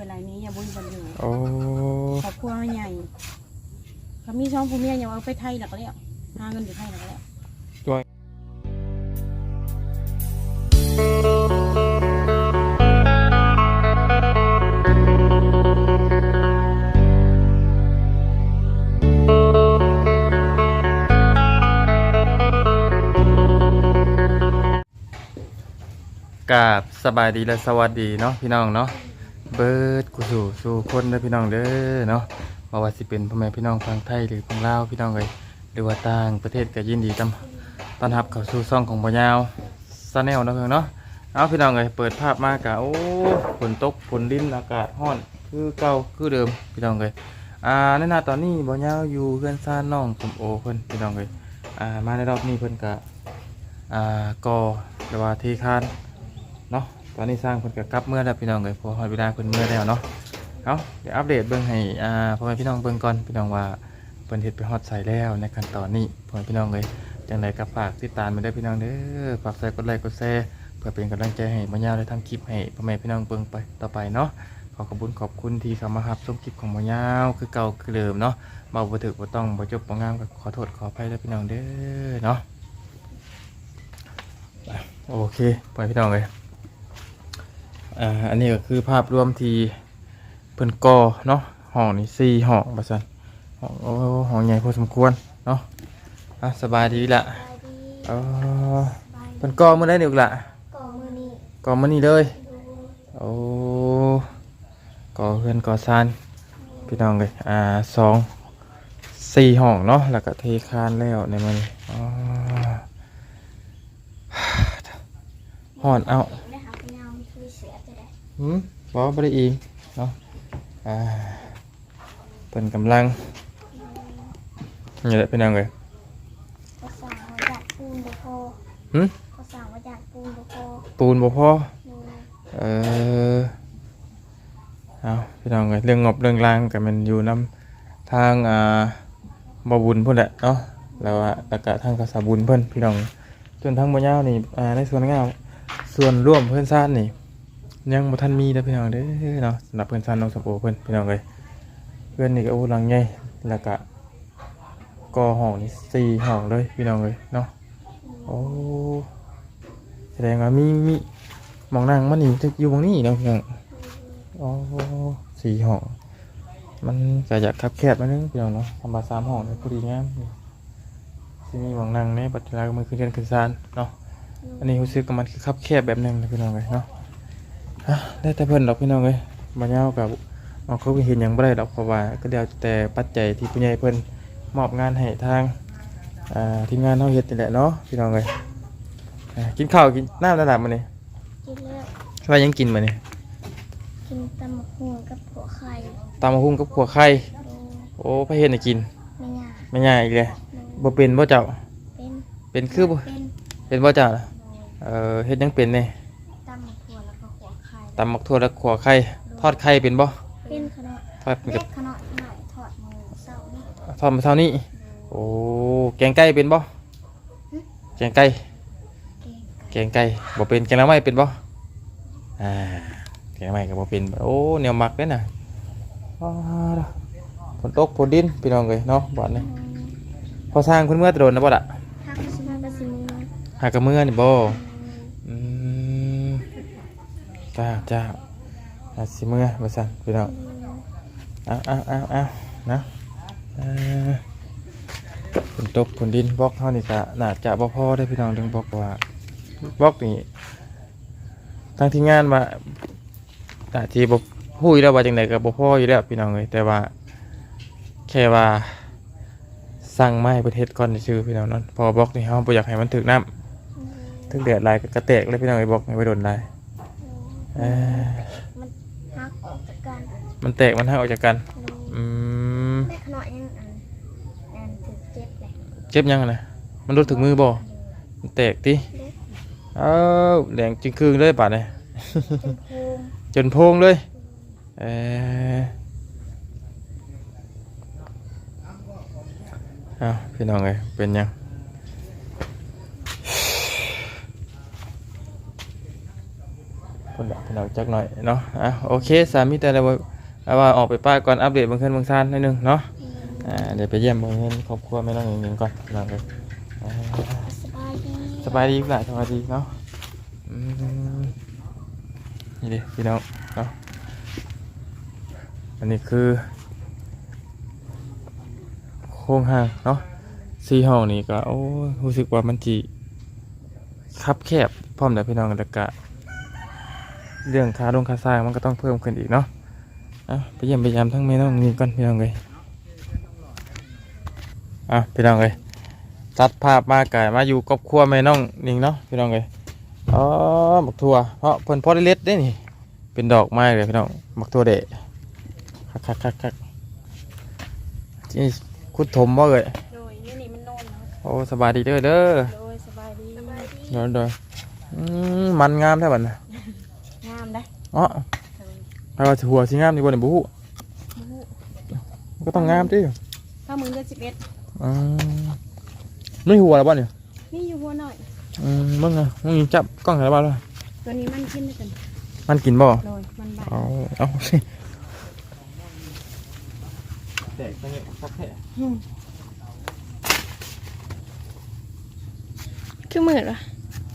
เป็นไรนี้อย่าบุญบันอยู่โอ้ครอบครัวใหญ่เขามีช่องผู้เมียอย่าเอาไปไทยหลักแล้วหาเงินอยู่ไทยหลักแล้วกราบสบายดีและสวัสดีเนาะพี่น้องเนาะ เบิดกูสู่สู่คนเด้อพี่น้องเด้อเนาะบ่ว่าสิเป็นพ่อแม่พี่น้องฝั่งไทยหรือฝั่งลาวพี่น้องเอ้ยหรือว่าต่างประเทศก็ยินดีต้อนต้อนรับเข้าสู่ช่องของบ่ยาวซาแนลนะเพิ่อนเนาะเอาพี่น้องเอ้ยเปิดภาพมากะโอ้ฝนตกฝนดินอากาศร้อนคือเก่าคือเดิมพี่น้องเอ้ยอ่าในหน้าตอนนี้บ่ยาวอยู่เพื่อนซ่านน้องสมโอเพิ่นพี่น้องเอ้ยอ่ามาในรอบนี้เพิ่อนก็อ่าก่อหรือว่าเทคานเนาะ ตอนนี้สร้างเพิ่นก็กลับเมื่อแล้วพี่น้องเลยพอฮอดเวลาเพิ่นเมื่อแล้วเนาะเอาเดี๋ยวอัปเดตเบิ่งให้อ่าพ่อแม่พี่น้องเบิ่งก่อนพี่น้องว่าเพิ่นเฮ็ดไปฮอดใส่แล้วในขั้นตอนนี้พ่อแม่พี่น้องเลยจังไดก็ฝากติดตามไปได้พี่น้องเด้อฝากใส่กดไลค์กดแชร์เพื่อเป็นกำลังใจให้มายาวได้ทำคลิปให้พ่อแม่พี่น้องเบิ่งไปต่อไปเนาะขอขอบคุณขอบคุณที่เข้ามารับชมคลิปของมายาวคือเก่าคือเดิมเนาะเบาบ่ถึกบ่ต้องบ่จบบ่งามก็ขอโทษขออภัยเด้อพี่น้องเด้อเนาะโอเคพ่อแม่พี่น้องเลย อ่าอันนี้ก็คือภาพรวมที่เพิ่นก่อเนาะห้องนี่สี่ห้องประสันห้องโอ้ห้องใหญ่พอสมควรเนาะอะสบายดีละเออเพิ่นก่อมื้อใดเดี๋ยวละก่อมือนี้ก่อมื้อนี้เลยดูโอ้ก่อเพื่อนก่อซานพี่น้องเลยอ่าสองสี่ห้องเนาะแล้วก็เทคานแล้วในมันอ๋อห่อนเอา หืมบอกว่าบ่ได้อีกเนาะอ่าเป็นกำลังนี่แหละเป็นยังไงเขาสั่งว่าจากปูนบุโพหืมเขาสั่งว่าจากปูนบุโพปูนบ่พอดูเออเอาพี่น้องไงเรื่องงบเรื่องรางกับมันอยู่น้ำทางอ่าบ่บุญพุ่นแหละเนาะแล้วอะแล้วก็ทางกษาบุญเพิ่นพี่น้องจนทางบ่ยาวนี่อ่าในส่วนงานส่วนร่วมเพื่อนซ่านนี่ ยังบ่ทันมีเด้อพี่น้องเด้อเนาะสำหรับเพื่อนซ่านน้องสมโอเพิ่นพี่น้องเอ้ยเพื่อนนี่ก็โอ้หลังใหญ่แล้วก็ก่อห้องนี่สี่ห้องเลยพี่น้องเอ้ยเนาะโอ้แสดงว่ามีมีหมองนั่งมันนี่จะอยู่หมองนี้เนาะพี่น้องโอ้สี่ห้องมันก็อยากคับแคบมานึงพี่น้องเนาะทำบาสามห้องเลยพอดีงามสิมีหมองนั่งในปัจจุบันมือขึ้นเรือนขึ้นซานเนาะอันนี้รู้สึกว่ามันคือคับแคบแบบหนึงนะพี่น้องเลยเนาะ ได้แต่เพิ่นดอกพี่น้องเลยมาเงากับเอาเขาไปเห็นหยังบ่ได้ดอกเพราะว่าก็เดี๋ยวแต่ปัจจัยที่ผู้ใหญ่เพิ่นมอบงานให้ทางอ่าทีมงานเฮาเฮ็ดนี่แหละเนาะพี่น้องเลยอ่ากินข้าวกินน้ำระดับมื้อนี้กินเลือกว่ายังกินมื้อนี้กินตำมะฮุงกับผัวไข่ตำมะฮุ่งกับขัวไข่ดูโอ้พระเฮ็ดให้กินไม่ยากไม่ง่ายอีกเลยดูบ่เป็นบ่เจ้าเป็นเป็นคือบ่เป็นเป็นบ่เจ้าล่ะเอ่อเฮ็ดหยังเป็นนี่ตำมะขัวแล้วก็หัวไข่ ตำมักทั่วและขัวไข่ทอดไข่เป็นบ่เป็นขนมทอดเป็นเล็กับกขนมหน่อยถอดมือเศร้านี่ทอดมาเท่านี้ โอ้แกงไก่เป็นบ่แกงไก่เก่งแกงไก่บ่เป็นแกงละไม้เป็นบ่อ่าแกงละไม้ก็บ่เป็นโอ้แนวมักเด้น่ะอ้าวเด้อฝนตกฝนดินพี่น้องเอ้ยเนาะบ่อนนี้พอสร้างเพิ่นเมื่อแตะโดนนะบ่ล่ะถ้าเขาชิมากระซิมือหากะเมื่อนี่บ่อืม จ้าจ้าอาสิเมื่อบ่ซั่นพี่น้องอ้าวอ้าวอ้าวอ้านะฝนตกฝนดินบล็อกเฮานี่ก็น่าจะบ่พอได้พี่น้องถึงบอกว่าบล็อกนี่ทางที่งานมาอาจจะบพูดแล้วว่าจังไดกับบ่พ่ออยู่แล้วพี่น้องเลยแต่ว่า แค่ว่าสั่งไม้ประเทศก่อนชื่อพี่น้องนั้นพอบล็อกนี่เฮาบ่อยากให้มันถึกน้ำถึงแดดลายกระแตกเลยพี่น้องไอ้บล็อกให้ไปโดนได้ เอ้ยมันฮักออกจากกันมันแตกมันหักออกจากกันดูอืมแม่ขนมยังอันอันถึงเจ็บเลยเจ็บยังไงมันรุดถึงมือบ่มันแตกติเล็กเอ้าแดงจึงคืงเลยบาดนี่จนพุงจนโพงเลยเออเอาพี่น้องเลยเป็นยัง คนละพี่น้องจักหน่อยเนาะอะโอเคสามีแต่ละว่าเอาว่าออกไปป้าก่อนอัปเดตบางเคืนบางซานนิดนึงเนาะอ่าเดี๋ยวไปเยี่ยมบางคืนครอบครัวไม่ต้องอย่างหนึ่งก่อนพี่น้องเลยสบายดีสบายดีหลายสบายดีเนาะนี่ดิพี่น้องเนาะอันนี้คือโครงห่างเนาะสี่ห้องนี่ก็โอ้รู้สึกว่ามันจีคับแคบพร้อมแต่พี่น้องแต่กะ เรื่องค่าลงค่าสร้างมันก็ต้องเพิ่มขึ้นอีกเนาะอะไปเยี่ยมไปยามทั้งแม่น้องนี่ก่อนพี่น้องเลยอะพี่น้องเลยตัดภาพมากายมาอยู่ครอบครัวแม่น้องนิ่งเนาะพี่น้องเลยอ๋อหมักทั่วเพราะเพิ่นพอได้เล็ดได้นี่ เป็นดอกไม้เลยพี่น้องหมักทั่วเดะคักคักคักคักนี่คุดถมบ่เลยโดยนี่นี่มันโน่นเนาะโอ้สบายดีเด้อเด้อโดยสบายดีสบายดีเด้อเด้ออืมมันงามแท้บัดน่ะงามได้ อ๋อโดยใครว่าสิหัวสิงามนี่บ่ได้บ่ฮู้มันก็ต้องงามดิถ้ามึงจะสิบเอ็ดอืมไม่หัวแล้วบ้านเนี่ยนี่อยู่หัวหน่อยอืมมึงอะมึงยิงจับกล้องไหนบ้านเลยตัวนี้มันกินได้กันมันกินบ่โดยมันบาดเอาเอาสิแตกไปเนี่ยสักแค่อืมคือหมื่นวะ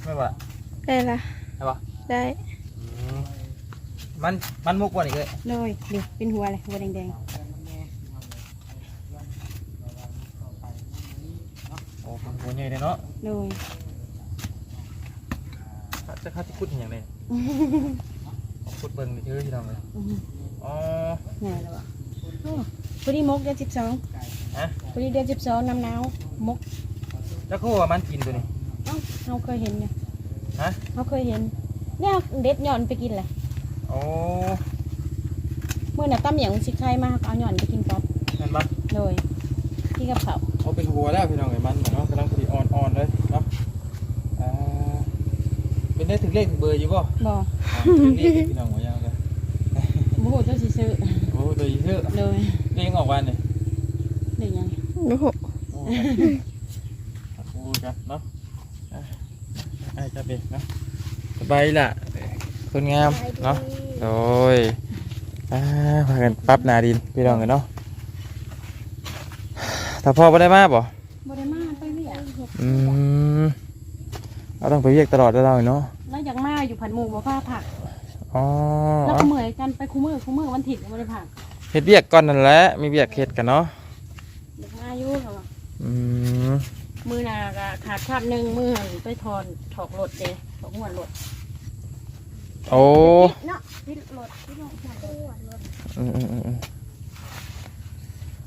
ไม่ว่าได้ละได้ปะได้ มันมันมุกว่านี่เลยโดยเดี๋ยวเป็นหัวอะไรหัวแดงโอ้มันหัวใหญ่เลยเนาะๆโดยจะเข้าที่พูดอย่างไรพูดเบิ่งนี่คือที่ทำเลยอืมอ๋อไงแล้วอะโอ้พอดีมกเดือนสิบสองฮะ พอดีเดือนสิบสองน้ำหนาวมกแล้วก็ว่ามันกินตัวนี้ เอ้าเราเคยเห็นเนี่ยฮะ เราเคยเห็นเนี่ยเด็ดหย่อนไปกินแหละ โอ้เมื่อน่ะตั้มอย่างสิใครมาเอาหย่อนไปกินป๊อปเห็นปะโดยที่กับเขาเขาเป็นหัวแล้วพี่น้องไอ้มันเนาะกำลังพอดีอ่อนๆเลยเนาะอ่าเป็นได้ถึงเลขถึงเบอร์อยู่ป่ะบอกถึงเลขพี่น้องหัวยาวเลยโมโหเจ้าสิซื้อโอ้ตัวยี่ซื้อโดยเลขออกวันเนี่ยเด็กยังโอ้โหโอ้โหกันเนาะอะไอ้จะเป็นเนาะสบายล่ะ คนงามเนาะโดยอ่าพากันปรั๊บหนาดินพี่น้องกันเนาะถ้าพ่อไม่ได้มาบ่บได้มาไปเรียกอืมเราต้องไปเรียกตลอดแล้วเราเนาะแล้วอยากมาอยู่ผันหมูบ่ผ้าผักอ๋อแล้วก็เหมือนกันไปคู่มือคู่มือวันถิดไม่ได้ผักเฮ็ดเบียกก่อนนั่นแหละมีเบียกเฮ็ดกันเนาะอยากมาอยู่เหรอวะอืมมือหนาก็ขาดคาบหนึ่งมือหันไปทอนถอกรถเด้ถอกหัวรถ โอ้เนาะพี่รถพี่รถหัวรถอืมอืมอืมอืม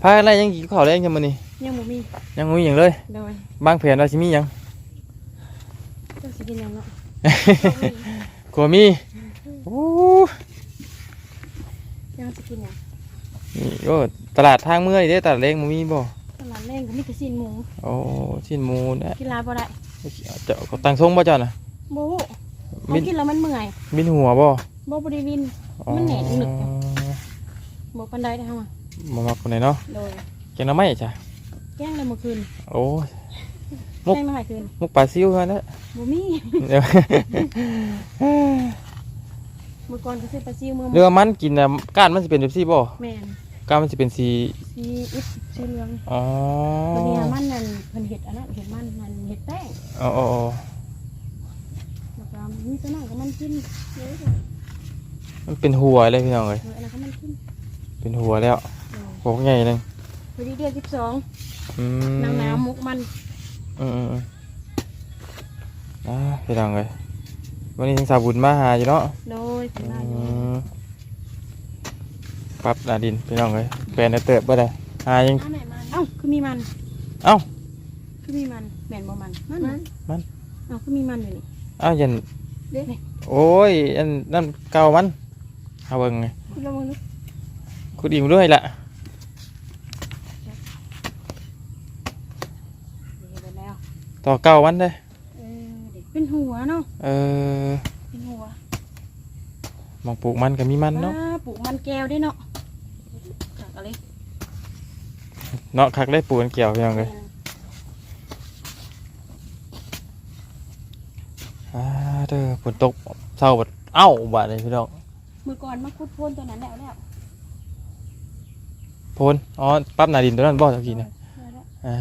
พาอะไรยังกี่ข้าวแรงจังมื้อนี้ยังบ่มียังงูอย่างเลยโดยบางแผนว่าสิมีหยัง เจ้าสิกินยังเนาะกลัวมีโอ้ยังสิกินยังนี่โอ้ตลาดทางเมื่อยเด้ตลาดเล้งบ่มีบ่ตลาดแรงก็มีแต่สินหมูโอ้ชิ้นหมูนะกินลายบ่ได้เจ้าก็ตั้งทรงบ่เจ้าน่ะบ่ มิเขานกินแล้วมันเมื่อยมินหัวบ่บ่บริวินอ๋อมันแหน่นหนึบอยู่บ่ปันไดได้เฮาอะบ่มักคนไหนเนาะโดยแกงหน้ำไม้จ้ะแกงเลยเมื่อคืนโอ้ยมุกแกงมาหลายคืนมุกปลาซิวเท่านั้นแหละบ่มีเดี๋ยวเมื่อก่อนก็ซื้อปลาซิวเมื่อเรือมันกินน่ะก้านมันสิเป็นแบบซี่บ่แม่นก้านมันสิเป็นสีสีอิดสีเหลืองอ๋อตัวนี้มันนั่นเพิ่นเฮ็ดอันนั้นเฮ็ดมันนั่นเฮ็ดแป้งอ๋อ อ๋ออ๋อแล้วก็มีตัวนั้นก็มันกินเยอะเลยมันเป็นหัวเลยพี่น้องเอ้ยเอออันนั้นก็มันกินเป็นหัวแล้วเออโหใหญ่หนึงพอดีเดือน12อืมนางน้ำมุกมันอืมอืมอืมอ่าพี่น้องเอ้ยวันนี้ทางสาวบุญมาหาอยู่เนาะ โดยสิอืมาอยู่มปรับหน้าดินพี่น้องเอ้ยแปลนได้เติบบ่ได้หายังเอาไหนมันเอ้าคือมีมันเอ้า คือมีมันแม่นบ่มันมันมัน เอ้าคือมีมันอยู่นี่อ้าวยัน เด้นี่โอ้ยอันนั่นเก่ามันเอาเบิ่งไงคุณระวังนึกคุดอิ่มด้วยล่ะเดี๋ยวแล้วต่อเก่ามันเด้อเออเด็กเป็นหัวเนาะเออเป็นหัวหมองปลูกมันก็มีมันเนาะอ่ปลูกมันแก้วด้วยเนาะกักอะไรเนาะคักได้ปลูกกันเกี่ยวพี่น้องเลยอ่า เด้อฝนตกเช้าบัดเอ้าบาดเลยพี่น้องมือก่อนมาคุดพ่นตัวนั้นแล้วแล้วโพนอ๋อปั๊บหนาดินตัวนั้นบ่ตะกี้นะแล้วแล้วอ่า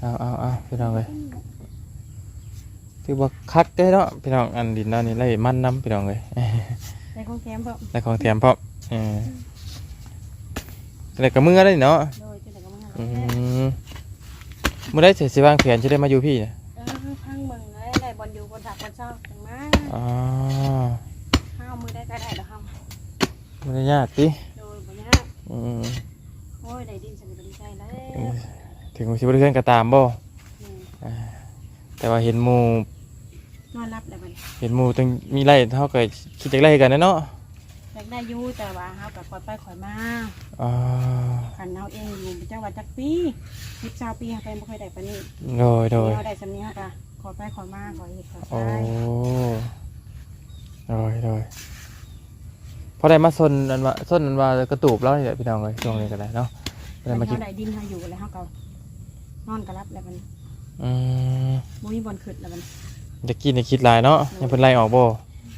เอาเอาเอาพี่น้องเลยถือว่าคักได้เนาะพี่น้องอันดินเรานี่ไล่มันน้ำพี่น้องเลยในของแคมเพิ่มได้ของแถมพร้อมเออแต่กับมือได้เนาะโดยจะแต่ก็มาอืมมื่อได้เสร็จสิวางแผนจะได้มาอยู่พี่นะ เออพังเบิ่งเลยได้บอล อยู่บนถักบนเช้าจังมาอ๋อข้าวมือได้ก็ได้แล้วครับไม่ได้ยากติโดยบ่ยากอืมโอ้ยได้ดินสนิทดีใจแล้วถึงสิบริเพื่อนก็ตามบ่นี่อ่าแต่ว่าเห็นหมู่นอนรับแล้วมันเห็นหมู่ต้องมีไร่เท่ากับคิดจากไร่กันนะเนาะอยากได้อยู่แต่ว่าเฮากับคอยไปคอยมาอ๋อขันเฮาเองอยู่จังหวัดจักปีสิบสาวปีเฮาไปบ่เคยได้ปานนี้โดยโดยเฮาได้สำเนียงค่ะข อไปขอมาขอเฮ็ดขอโอ้ใช้โดยโดยพอได้มาซนอันว่าซนอันว่ากระตูบแล้วนี่แหละพี่น้องเลยช่วงนี้ก็ได้เนาะพอได้แต่มากินเฮาได้ดินเฮาอยู่แล้วเฮาก็นอนก็รับแล้วมันอืมบ่มีบ่อนขึ้นแล้วมันจะกินจะคิดหลายเนาะยังเป็นไรออกบ่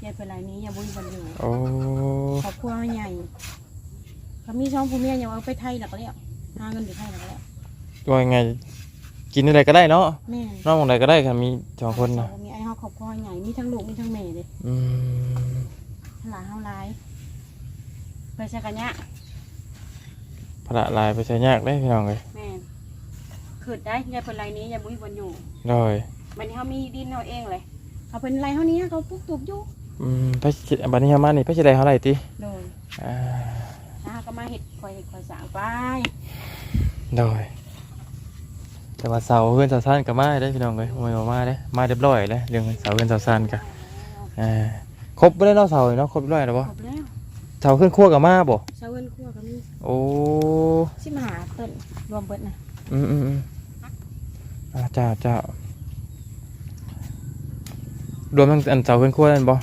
ยายเพิ่นรายนี้ยังบ่มีบ่อนอยู่โอ้ครอบครัวใหญ่เขามีช่องผู้เมียยังเอาไปไทยแล้วก็แล้วหาเงินไปไทยแล้วก็แล้วว่ายังไง กินอะไรก็ได้เนาะแม่นอกของใดก็ได้ค่ะมีสองคนนะมีไอ้เฮาครอบครัวใหญ่มีทั้งลูกมีทั้งแม่เลยอืมหลานเฮาหลายไปใช้กันเนี้ยพระลายไปใช้ยากได้พี่น้องเลยแม่ขืดได้ยายเพิ่นรายนี้ยายบุ้ยบนอยู่โดยบัดนี้เฮามีดินเฮาเองเลยเขาเป็นไรเฮานี้เขาปลูกตูบอยู่อืมพระชิบันนี้มานี่พระชิได้เท่าไหร่ติโดยอ่า นะก็มาเฮ็ดคอยเฮ็ดคอยสร้างไป โดย แต่ว่าเสาเพื่อนเสาซ่านก็มาได้พี่น้องเลยโอ้ยเอามาได้มาเรียบร้อยแล้วเรื่องเสาเพื่อนเสาซ่านกันอ่าครบไม่ได้เนาะเสาเนาะครบเรียบร้อยแล้วครบ่บแล้วเสาขึ้นขั้วกับมาบ่เช้าเงินครัวก็มีโอ้สิมาหาต้นรวมเบิดนะอืมอืมอืมอ่าเจ้าเจ้ารวมทั้งอันเสาขึ้นขั้วนั่นบ่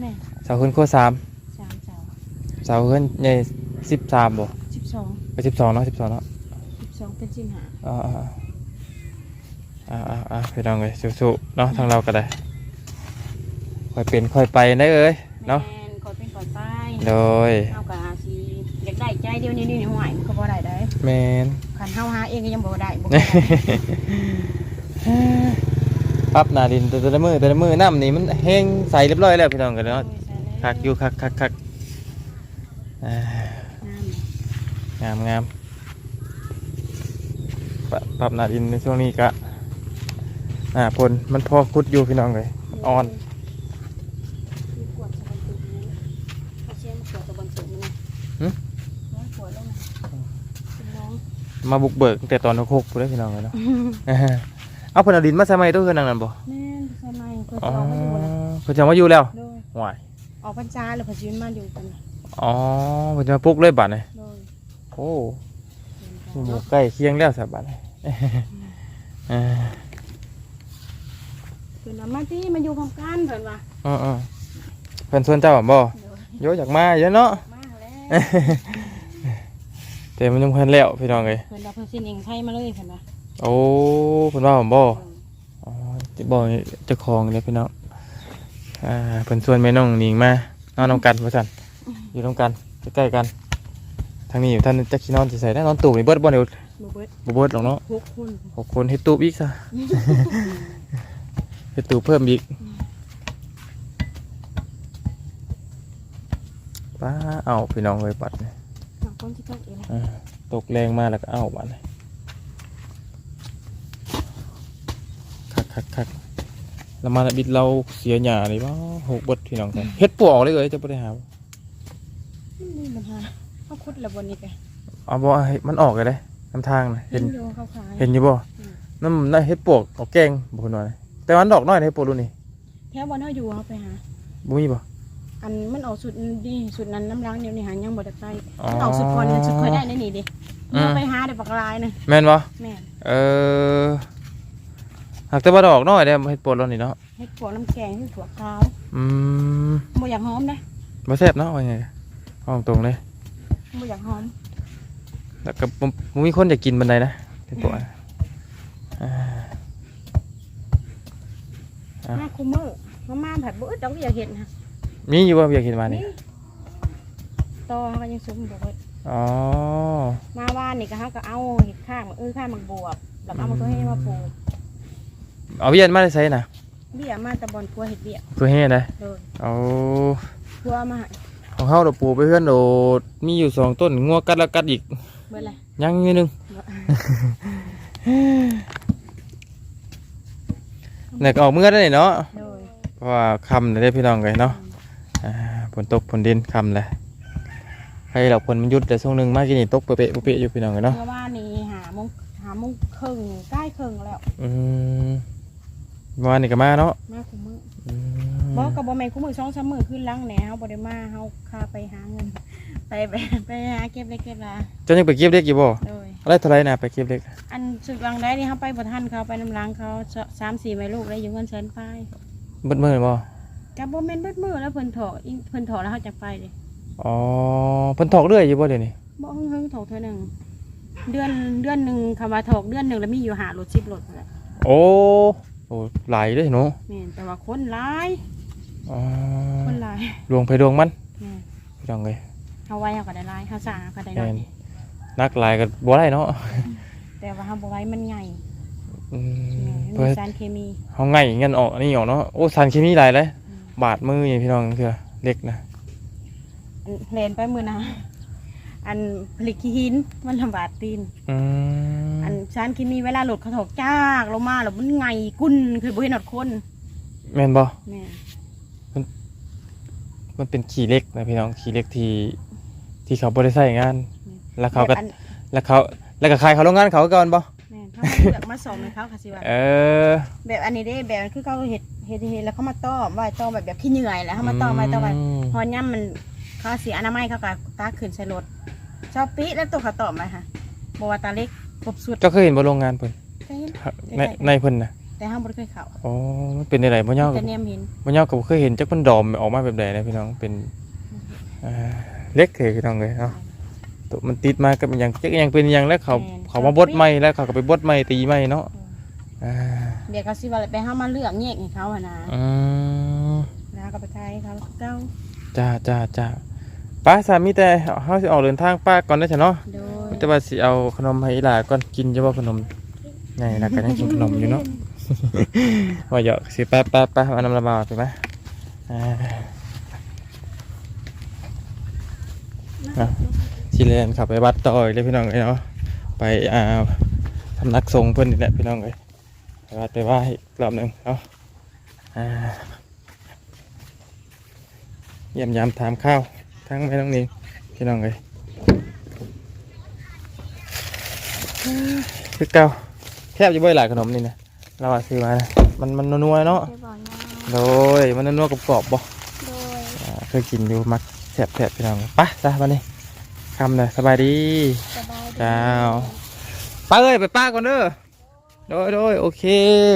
แม่เสาขึ้นขั้วสามสามเสาเสาขึ้นใหญ่สิบสามบ่สิบสองไปสิบสองเนาะสิบสองเนาะสิบสองเป็นสิบหาอ่า อ่าอ่าอ่าอ่าพี่น้องเลยสู้ๆเนาะทางเราก็ได้ค่อยเป็นค่อยไปได้เอ้ยเนาะแม่นคอยเป็นคอยไปโดยเฮาก็หาสิอยากได้ใจเดียวนี้นี่นี่ห่วยมันก็บ่ได้ได้แมนคันเฮาหาเองก็ยังบ่ได้บ่ปั๊บหนาดินแต่แต่ละมือแต่ละมือน้ำนี่มันแห้งใสเรียบร้อยแล้วพี่น้องกันเนาะคักอยู่คักคักคักอ่างามงามปะปรับหนาดินในช่วงนี้กะ อ่าพลมันพอคุดอยู่พี่น้องเลยมันอ่อนมีขวดสบันตุกนี่เขาเชื่อมขวดสบันตุกมันนะหึร้อยขวดแล้วนะเป็นน้องมาบุกเบิกตั้งแต่ตอนนกกพูดได้พี่น้องเลยเนาะเอาเพนเอาดินมาใส่ไม้ตู้เฮือนนั่งนั่นบ่แม่นใช่ไหมเพิ่นอ๋อเอามาอยู่แล้วเพิ่นจะมาอยู่แล้วโดยห่วยออกพรรษาแล้วเพอยืนมาอยู่กันอ๋อเพิ่นจะมาปลุกเลยบัดนี่โดยโอ้หมู่ใกล้เคียงแล้วสบัดนี่เออเพิ่นว่ามาที่มาอยู่พร้อมกันเพิ่นว่าอ๋อๆเพิ่นชวนเจ้าบ่โดยโยอยากมาเยอะเนาะมาแล้วแต่มันยังเพิ่นแล้วพี่น้องเอ้ยเพิ่นว่าเพิ่นสิเองไทยมาเลยเพิ่นว่าโอ้เพิ่นว่าผมบ่อ๋อที่บ่เจ้าของเลยพี่น้องอ่าเพิ่นชวนแม่น้องหนิงมานอนนำกันว่าซั่นอยู่นำกันใกล้ๆกันทางนี้อยู่ท่านจักสินอนสิใส่ได้นอนตูบนี่เบิดบ่เดี๋ยวบ่เบิดบ่เบิดหรอกเนาะหกคนหกคนเฮ็ดตูบอีกซะเฮ็ ดตูบเพิ่มอีกป้าเอาพี่น้องเอ้ยบัดนี่สองคนที่ตกเองอ่าตกแรงมาแล้วก็เอาบัดนี่คักคักคักแล้วมาบิดเราเสียหญ้าเลยบ่หกเบดพี่น้องกันเฮ็ดปวกเลยเอ้ยจะบ่ได้หาบ่นี่ปัญหาเขาขุดแล้วบนนี้ไปเอาบ่ให้มันออกเลยเด้น้ำทางน่ะเห็นอยู่เขาขาย เห็นอยู่บ่อืมน้ำน่ะเฮ็ดปวกเอาแกงบ่คนน้อย แต่ว่ามันดอกน้อยนะเฮ็ดปวกรุ่นนี้แถวบนเขาอยู่เขาไปหา บ่มีบ่ อันมันออกสุดดีสุดนั้นน้ำล้างเดียวนี่หายังบ่ได้ไปอ๋อ มันออกสุดก่อนเนี่ยสุดเคยได้ในนี่ดิอืมเอาไปหาได้ปากลายนะแม่นบ่แม่นเออหากแต่ว่าดอกน้อยเด้เฮ็ดปวดแล้วนี่เนาะเฮ็ดพวกน้ำแกงที่ถั่วขาวอืมบ่อยากหอมนะบ่แซ่บเนาะว่าไงเอาตรงๆเลย บ่อยากหอมแล้วก็บ่บ่มีคนอยากกินบันไดนะเฮ็ดปวดอ่าอะ มาคุมมือมาม่าผัดบ่อึดดอกอยากเห็นฮะมีอยู่ว่าอยากเห็นมานี่ต่อเขาก็ยังซุ้มบอกว่าอ๋อมาว่านนี่ก็เขาก็เอาเห็ดข้างเออข้างมันบวบแล้วก็เอามาตัวให้มาปลูกเอาเวียนมาได้ใส่น่ะเบี้ยมาแตะบอลพัวเห็ดเบี้ยตัวเฮ็ดได้เลยเอาพัวมาให้ของเฮาดอกปลูกไปเพื่อนโดดมีอยู่สองต้นงัวกัดแล้วกัดอีกเบิ่เลยยังอีกนิดนึง เนี่ยก็ออกมือได้เนาะเลยเพราะว่าคำได้พี่น้องเลยเนาะอ่าฝนตกฝนดินคำเลยใครหลับฝนมันหยุดแต่ช่วงหนึ่งมากกินนี่ตกเปะๆเปะๆอยู่พี่น้องเลยเนาะเมื่อวานนี่หาโมงหาโมงครึ่งใกล้ครึ่งแล้วอืมเมื่อวานนี่ก็มาเนาะมาคุมืออืม บอกกับบ่แม่นคุมือสองสามมือขึ้นหลังแหนเฮาบ่ได้มาเฮาคาไปหาเงิน ไปไปไปหาเก็บเล็กเก็บละเจ้ายังไปเก็บเล็กอยู่บ่เลยอะไรเท่าไรนะไปเก็บเล็กอันสุดวังได้นี่เฮาไปบ่ทันเขาไปน้ำหลังเขาสามสี่แม่ลูกได้อยู่เงินแสนไปเบิดมือบ่กับบ่แม่นเบิดมือแล้วเพิ่นถอกอีเพิ่นถอกแล้วเฮาจักไปเลยอ๋อเพิ่นถอกเรื่อยอยู่บ่เดี๋ยวนี้บ่เฮิงๆถอกเท่านึงเดือนเดือนหนึงคำว่าถอกเดือนหนึงแล้วมีอยู่หารถ10รถนั่นแหละโอ้ โอ้หลายเลยเนาะแม่นแต่ว่าคนหลาย อ๋อคนหลายดวงไปดวงมันแม่นพี่น้องเลยเฮาไว้เฮาก็ได้หลายเฮาสร้างเฮาก็ได้น้อยแม่นนักหลายก็บ่ได้เนาะแต่ว่าเฮาบ่ไว้มันใหญ่อืแม่มนเพื่มีอสารเคมีเฮาไงเงินออกอันนี้ออกเนาะโอ้สารเคมีหลายเลยบาดมืออย่างพี่น้องเถื่อเล็กนะอันเลนไปมือนะอันผลิตขี้หินมันลำบากตีน อืมอัน ชานคิมีเวลาหลุดเขาถกจากลงมาแล้วมันไงกุ้นคือบ่เห็นหนอดคนแม่นบ่แม่มันเป็นขี่เล็กนะพี่น้องขี่เล็กที่ที่เขาบ่ได้ใช้งาน แล้วเขาก็แบบอันแล้วเขาแล้วก็ขายเขาโรงงานเขาก่อนบ่แม่เขามาเลือกมาสอบในเขาค่ะสิว่าเออ แบบอันนี้เด้แบบคือเขาเห็ดเห็ดเห็ดแล้วเขามาต้อมไว้ต้อมแบบแบบขี้เหนื่อยแล้วเขามาต้อมไว้ต้อมไว้มพอย่ำมันเขาเสียอนามัยเขาก็ตากขึ้นใส่รถชอบปีแล้วตัวเขาต้อมไว้ค่ะบว่าตาเล็ก ครบสุดเจ้าเคยเห็นบ่โรงงานเพิ่นเคยเห็นในในเพิ่นน่ะแต่ห้ามบ่ได้เคยเข้าอ๋อมันเป็นได้ไรบ่ยาวแต่เนียมเห็นบ่ยาวก็บ่เคยเห็นจักมันดอมออกมาแบบใดนะพี่น้องเป็นอ่าเล็กเลยพี่น้องเลยเนาะตัวมันติดมากับอหยังจักอหยังเป็นอหยังแล้วเขาเขามาบดใหม่แล้วเขาก็ไปบดใหม่ตีใหม่เนาะอ่าเดี๋ยวเขาสิว่าไปห้ามมาเลือกแยกให้เขาอะนะอืม แล้วก็ไปทายเขาเก้าจ้าจ้าจ้าป้าสามีแต่เฮาสิออกเดินทางป้าก่อนได้อจ้ะเนาะโดยมี แต่ว่าสิเอาขนมให้อีหลาก่อนกินจะบ่ขนมไงนะก็ยังกินขนมอยู่เนาะ ว่าเหยาะสิแป๊บแป๊บแป๊บเอาน้ำระบาไปไหมอ่าเอาสิเลนขับไปวัดต่อยเลยพี่น้องเลยเนาะไปอ่าทำนักทรงเพิ่อนนี่แหละพี่น้องเลยไปวัดไปไหว้อีกรอบหนึ่งเนาะอ่าเยี่ยมยามถามข้าวทั้งแม่น้องนิงพี่น้องเลย คือเก่าแทบจะไม่หลายขนมนี่นะเราว่าซื้อมานะมันมันนัวๆเนาะไปบอกยาโดยมันนัวๆกับกรอบๆบ่โดยอ่าเคยกินอยู่มักแสบแสบพี่น้องไปจ้าวันนี้คำเลยสบายดี สบายดี เจ้า ป้าเอ้ยไปป้าก่อนเด้อโดยโดยโอเค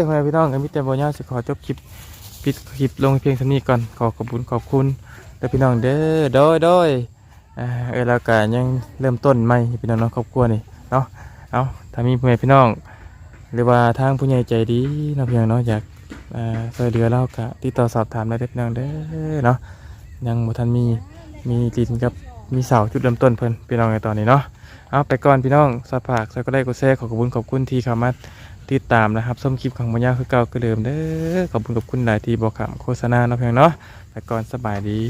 พ่อแม่พี่น้องกันมิเตอร์บอยาสิขอจบคลิปปิดคลิปลงเพียงเท่านี้ก่อนขอขอบคุณขอบคุณเด้อพี่น้องเด้อโดยโดยอ่าเออแล้วก็ยังเริ่มต้นใหม่พี่น้องเนาะครอบครัวนี่เนาะ เอาถ้ามีพ่อแม่พี่น้อง หรือว่าทางผู้ใหญ่ใจดีเนาะพี่น้องเนาะอยากช่วยเหลือเราก็ติดต่อสอบถามได้เด้อพี่น้องเด้อเนาะยังบ่ทันมีมีดินกับมีเสาจุดเริ่มต้นเพิ่นพี่น้องในตอนนี้เนาะเอาไปก่อนพี่น้องสภากแล้วก็ได้กดแชร์ขอขอบคุณขอบคุณที่เข้ามาติดตามนะครับส้มคลิปของมัญญาคือเก่าคือเดิมเด้อขอบคุณขอบคุณหลายที่บอกคำโฆษณาเนาะเพียงเนาะไปก่อนสบายดี